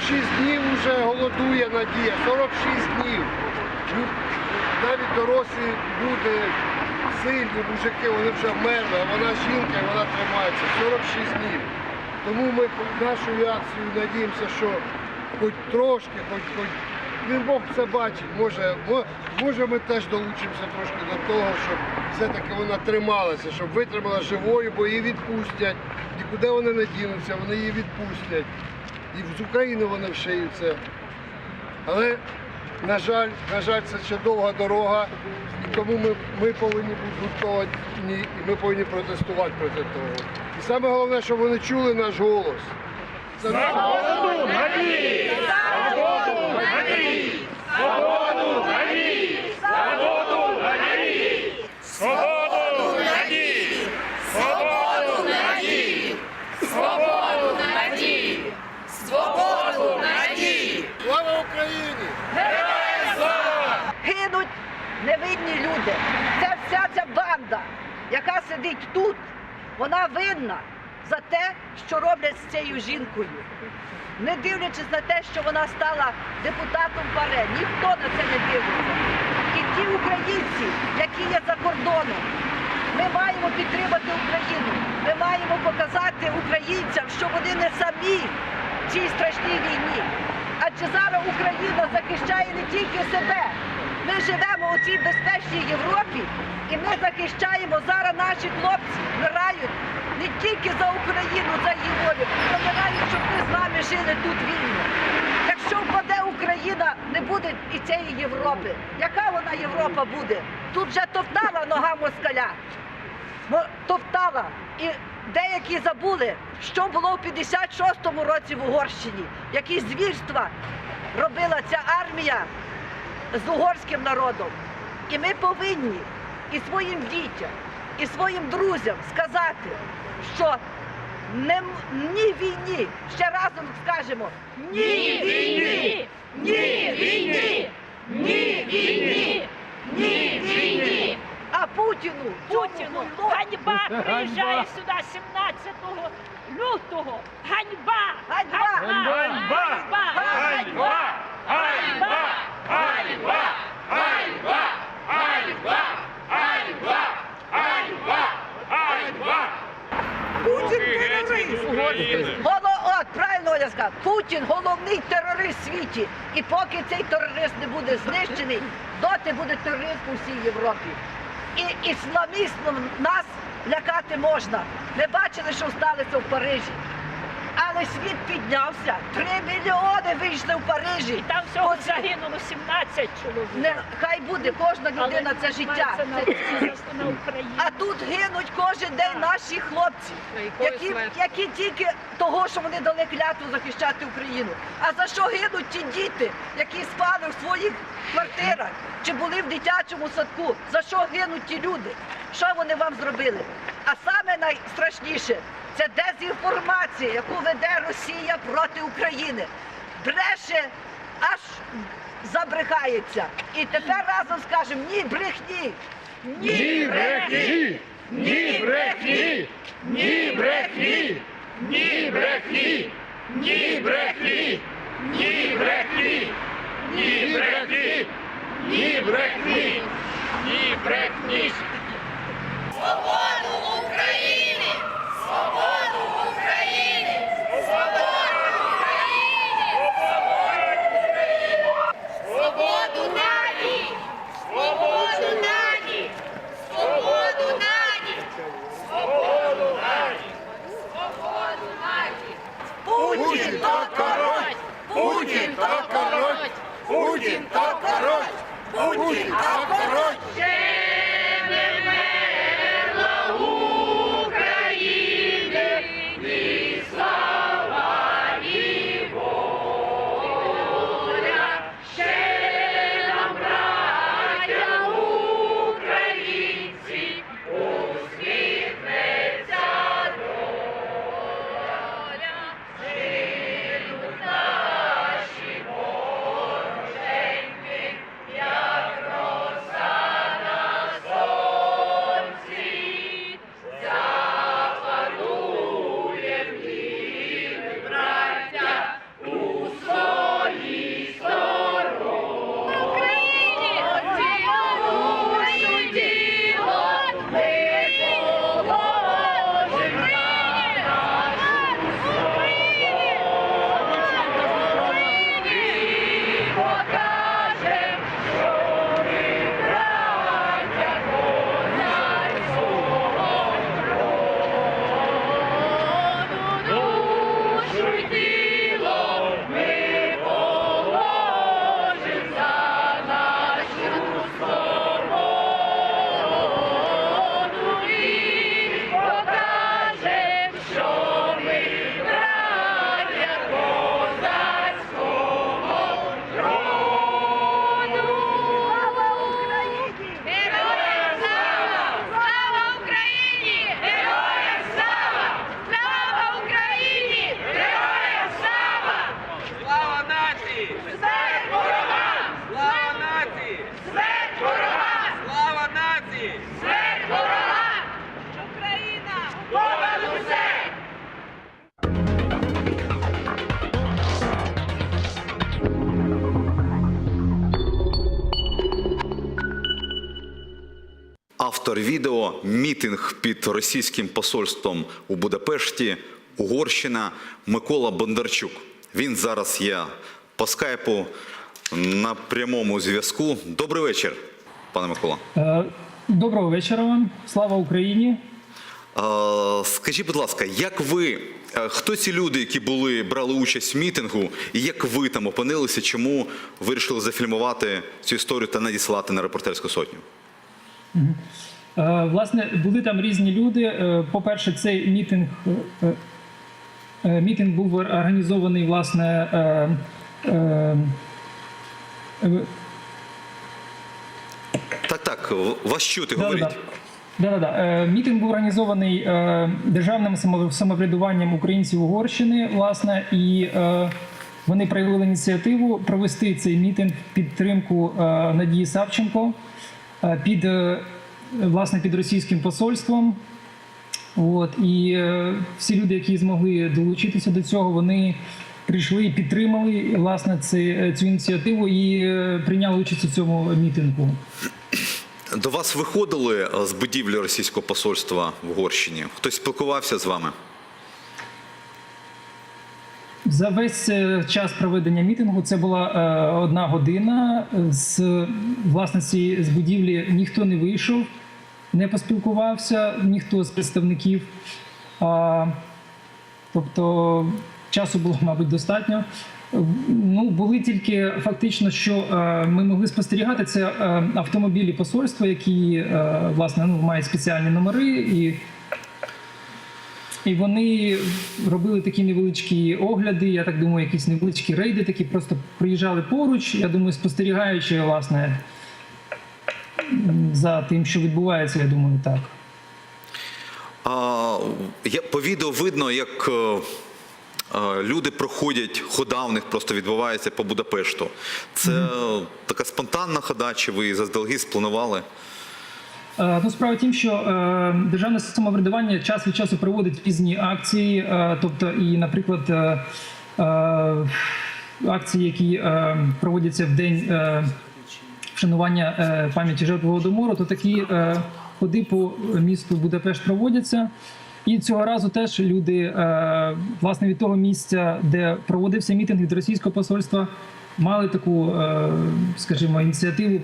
46 днів вже голодує Надія. 46 днів. Навіть дорослі люди, сильні мужики, вони вже вмерли, а вона жінка вона тримається. 46 днів. Тому ми нашою акцією надіємося, що хоч трошки, хоч хоч він Бог це бачить, може, може ми теж долучимося трошки до того, щоб все-таки вона трималася, щоб витримала живою, бо її відпустять. Нікуди вони не дінуться, вони її відпустять. І з України вони вшиються. Але, на жаль, на жаль, це ще довга дорога, і тому ми, ми повинні бути готові і ми повинні протестувати проти того. І саме головне, щоб вони чули наш голос. Це наш голос. Свободу надії! Свободу надії! Свободу надії! Свободу надії! Слава Україні! Героям слава! гинуть невинні люди. Це вся ця банда, яка сидить тут, вона винна за те, що роблять з цією жінкою. Не дивлячись на те, що вона стала депутатом ПАРЕ, ніхто на це не дивиться. І ті українці, які є за кордоном, ми маємо підтримати Україну. Ми маємо показати українцям, що вони не самі в цій страшній війні. Адже зараз Україна захищає не тільки себе. Ми живемо у цій безпечній Європі, і ми захищаємо зараз наші хлопці вмирають не тільки за Україну, за її волю, вмирають, щоб ми з вами жили тут вільно. Якщо впаде Україна, не буде і цієї Європи. Яка вона Європа буде? Тут вже топтала нога москаля. Мо- топтала. І деякі забули, що було в 56-му році в Угорщині, які звірства робила ця армія з угорським народом. І ми повинні і своїм дітям, і своїм друзям сказати, що не, ні війні, ще разом скажемо, ні війні, ні війні, ні війні, ні війні. А Путіну, Путіну ганьба приїжджає сюди 17 лютого. Ганьба! Ганьба! Ганьба! Ганьба! Ганьба! Ганьба! Ганьба! Ганьба! Ганьба! Ганьба! Ганьба! Ганьба! Путін Геть від України! Голо, от, правильно Оля сказав, Путін головний терорист в світі. І поки цей терорист не буде знищений, доти буде терорист у всій Європі. І ісламістом нас лякати можна. Ми бачили, що сталося в Парижі. Але світ піднявся. Три мільйони вийшли в Парижі. Там всього Оце- загинуло 17 чоловік. Не, хай буде кожна людина, це життя. мається на Це увазі на Україні. а тут гинуть кожен день наші хлопці, які, які тільки того, що вони дали клятву захищати Україну. А за що гинуть ті діти, які спали в своїх квартирах чи були в дитячому садку? За що гинуть ті люди? Що вони вам зробили? А саме найстрашніше це дезінформація, яку веде Росія проти України. Бреше аж забрехається. І тепер разом скажемо ні брехні. Ні брехні! Ні брехні! Ні брехні! Ні брехні! Ні брехні! Ні брехні! Ні брехні! Ні брехні! Ні брехні! ¡Huye! ¡A Автор відео мітинг під російським посольством у Будапешті, Угорщина Микола Бондарчук. Він зараз є по скайпу на прямому зв'язку. Добрий вечір, пане Микола. Е, Доброго вечора вам. Слава Україні. Е, Скажіть, будь ласка, як ви, е, хто ці люди, які були брали участь в мітингу, і як ви там опинилися? Чому вирішили зафільмувати цю історію та надіслати на репортерську сотню? Е, Власне, були там різні люди. Е, По-перше, цей мітинг, е, мітинг був організований, власне. Так, так, вас чути, Да-да-да. говоріть. Да-да-да. Е, Мітинг був організований державним самоврядуванням українців Угорщини, власне, і вони проявили ініціативу провести цей мітинг в підтримку Надії Савченко під е, власне під російським посольством. От і е, всі люди, які змогли долучитися до цього, вони прийшли і підтримали власне це, цю ініціативу і е, прийняли участь у цьому мітингу. До вас виходили е, з будівлі російського посольства в Угорщині? Хтось спілкувався з вами? За весь е, час проведення мітингу це була е, одна година. З власне цієї з будівлі ніхто не вийшов, не поспілкувався, ніхто з представників. Тобто часу було, мабуть, достатньо. Ну, були тільки фактично, що е, ми могли спостерігати це автомобілі посольства, які власне ну, мають спеціальні номери і і вони робили такі невеличкі огляди, я так думаю, якісь невеличкі рейди, такі просто приїжджали поруч. Я думаю, спостерігаючи власне за тим, що відбувається, я думаю, так. А, я, по відео видно, як е, е, люди проходять, хода в них просто відбувається по Будапешту. Це е, така спонтанна хода, чи ви заздалегідь спланували? Е, Ну, справа тім, що е, державне самоврядування час від часу проводить різні акції, е, тобто, і, наприклад, акції, які проводяться в день вшанування пам'яті жертв Голодомору, то такі ходи по місту Будапешт проводяться. І цього разу теж люди, власне, від того місця, де проводився мітинг від російського посольства, мали таку, скажімо, ініціативу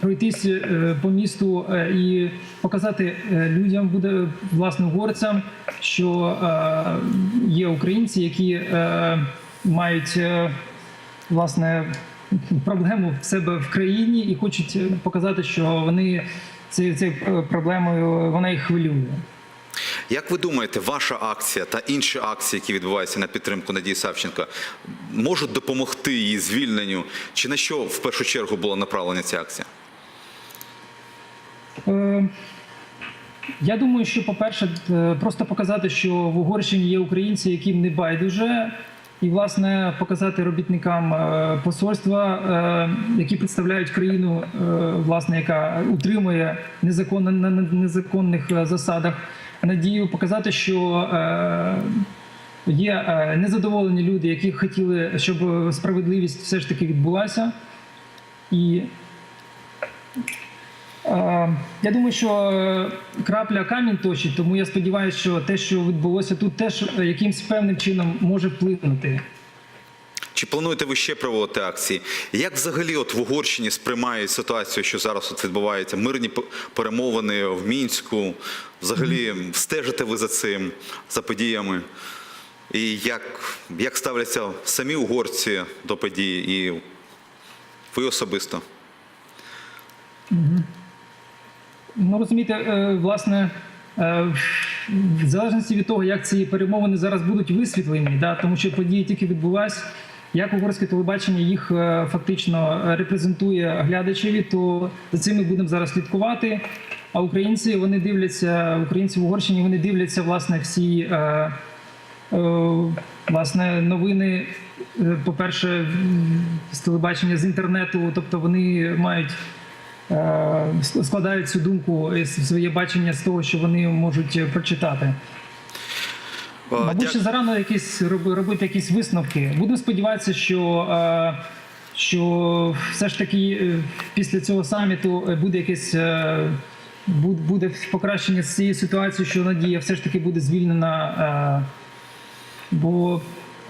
пройтись е, по місту е, і показати е, людям, буде власне угорцям, що є українці, які мають власне проблему в себе в країні і хочуть показати, що вони цією проблемою вона їх хвилює. Як ви думаєте, ваша акція та інші акції, які відбуваються на підтримку Надії Савченко, можуть допомогти її звільненню? Чи на що в першу чергу була направлена ця акція? Е, Я думаю, що, по-перше, е, просто показати, що в Угорщині є українці, яким не байдуже, і, власне, показати робітникам е, посольства, які представляють країну, власне, яка утримує незаконно на незаконних засадах надію, показати, що е, є е, незадоволені люди, які хотіли, щоб справедливість все ж таки відбулася. І Е, Я думаю, що крапля камінь точить, тому я сподіваюся, що те, що відбулося тут, теж якимсь певним чином може вплинути. Чи плануєте ви ще проводити акції? Як взагалі от в Угорщині сприймають ситуацію, що зараз от відбувається? Мирні перемовини в Мінську? Взагалі стежите ви за цим, за подіями? І як, як ставляться самі угорці до подій і ви особисто? Ну розумієте, е, власне, е, в залежності від того, як ці перемовини зараз будуть висвітлені, да, тому що події тільки відбулись, як угорське телебачення їх е, фактично репрезентує глядачеві, то за цим ми будемо зараз слідкувати. А українці вони дивляться, українці в Угорщині вони дивляться власне всі. Е, е, Власне, новини, е, по-перше, з телебачення з інтернету, тобто вони мають е, складають цю думку, е, своє бачення з того, що вони можуть е, прочитати. Мабуть, ще зарано якісь робити якісь висновки. Будемо сподіватися, що, е, що все ж таки е, після цього саміту е, буде якесь буде покращення з цієї ситуації, що Надія все ж таки буде звільнена, бо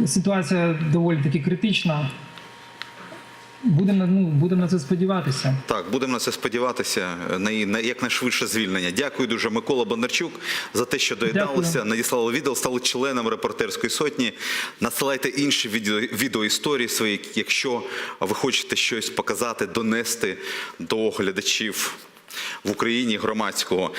ситуація доволі таки критична. Будемо ну, будемо на це сподіватися. Так, будемо на це сподіватися на її на якнайшвидше звільнення. Дякую дуже, Микола Бондарчук, за те, що доєдналися, надіслали відео, стали членом репортерської сотні. Насилайте інші відео, відеоісторії свої, якщо ви хочете щось показати, донести до глядачів в Україні громадського.